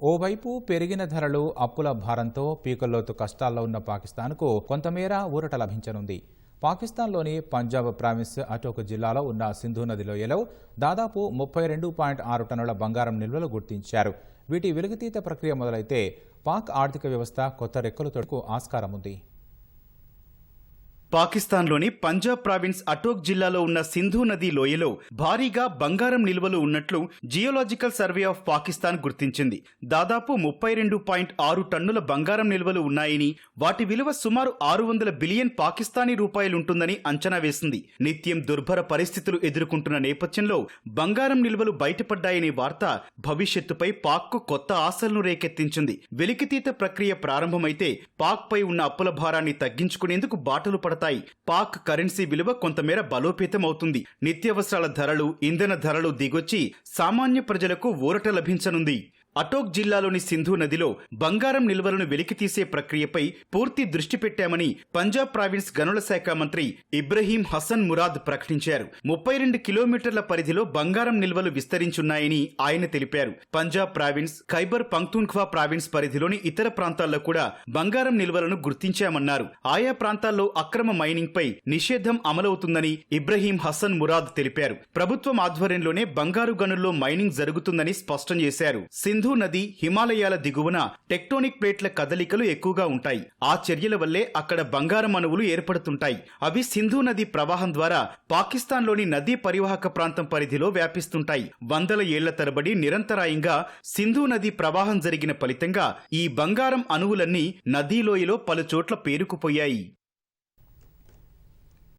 ఓవైపు పెరిగిన ధరలు అప్పుల భారంతో పీకల్లోతు కష్టాల్లో ఉన్న పాకిస్తాన్కు కొంతమేర ఊరట లభించనుంది. పాకిస్తాన్లోని పంజాబ్ ప్రావిన్స్ అటోక్ జిల్లాలో ఉన్న సింధు నది లోయలో దాదాపు ముప్పై రెండు పాయింట్ ఆరు టన్నుల బంగారం నిల్వలు గుర్తించారు. వీటి వెలుగుతీత ప్రక్రియ మొదలైతే పాక్ ఆర్థిక వ్యవస్థ కొత్త రెక్కలు తొడుకు ఆస్కారం ఉంది పాకిస్తాన్లోని పంజాబ్ ప్రావిన్స్ అటోక్ జిల్లాలో ఉన్న సింధు నది లోయలో భారీగా బంగారం నిల్వలు ఉన్నట్లు జియోలాజికల్ సర్వే ఆఫ్ పాకిస్తాన్ గుర్తించింది. దాదాపు ముప్పై రెండు పాయింట్ ఆరు టన్నుల బంగారం నిల్వలు ఉన్నాయని వాటి విలువ సుమారు ఆరు వందల బిలియన్ పాకిస్తానీ రూపాయలుంటుందని అంచనా వేసింది. నిత్యం దుర్భర పరిస్థితులు ఎదుర్కొంటున్న నేపథ్యంలో బంగారం నిల్వలు బయటపడ్డాయనే వార్త భవిష్యత్తుపై పాక్కు కొత్త ఆశలను రేకెత్తించింది. వెలికితీత ప్రక్రియ ప్రారంభమైతే పాక్ పై ఉన్న అప్పుల భారాన్ని తగ్గించుకునేందుకు బాటలు పడతాయి. పాక్ కరెన్సీ విలువ కొంతమేర బలోపేతం అవుతుంది నిత్యావసరాల ధరలు ఇంధన ధరలు దిగొచ్చి సామాన్య ప్రజలకు ఊరట లభించనుంది. అటోక్ జిల్లాలోని సింధు నదిలో బంగారం నిల్వలను వెలికితీసే ప్రక్రియపై పూర్తి దృష్టి పెట్టామని పంజాబ్ ప్రావిన్స్ గనుల శాఖ మంత్రి ఇబ్రహీం హసన్ మురాద్ ప్రకటించారు. ముప్పై రెండు కిలోమీటర్ల పరిధిలో బంగారం నిల్వలు విస్తరించున్నాయని ఆయన తెలిపారు. పంజాబ్ ప్రావిన్స్ ఖైబర్ పంక్తూన్ఖ్వా ప్రావిన్స్ పరిధిలోని ఇతర ప్రాంతాల్లో కూడా బంగారం నిల్వలను గుర్తించామన్నారు. ఆయా ప్రాంతాల్లో అక్రమ మైనింగ్ పై నిషేధం అమలవుతుందని ఇబ్రహీం హసన్ మురాద్ తెలిపారు. ప్రభుత్వం ఆధ్వర్యంలోనే బంగారు గనుల్లో మైనింగ్ జరుగుతుందని స్పష్టం చేశారు. సింధు సింధు నది హిమాలయాల దిగువన టెక్టోనిక్ ప్లేట్ల కదలికలు ఎక్కువగా ఉంటాయి. ఆ చర్యల వల్లే అక్కడ బంగారం అణువులు ఏర్పడుతుంటాయి. అవి సింధు నది ప్రవాహం ద్వారా పాకిస్తాన్లోని నదీ పరివాహక ప్రాంతం పరిధిలో వ్యాపిస్తుంటాయి. వందల ఏళ్ళ తరబడి నిరంతరాయంగా సింధు నది ప్రవాహం జరిగిన ఫలితంగా ఈ బంగారం అణువులన్నీ నదీలోయలో పలుచోట్ల పేరుకుపోయాయి.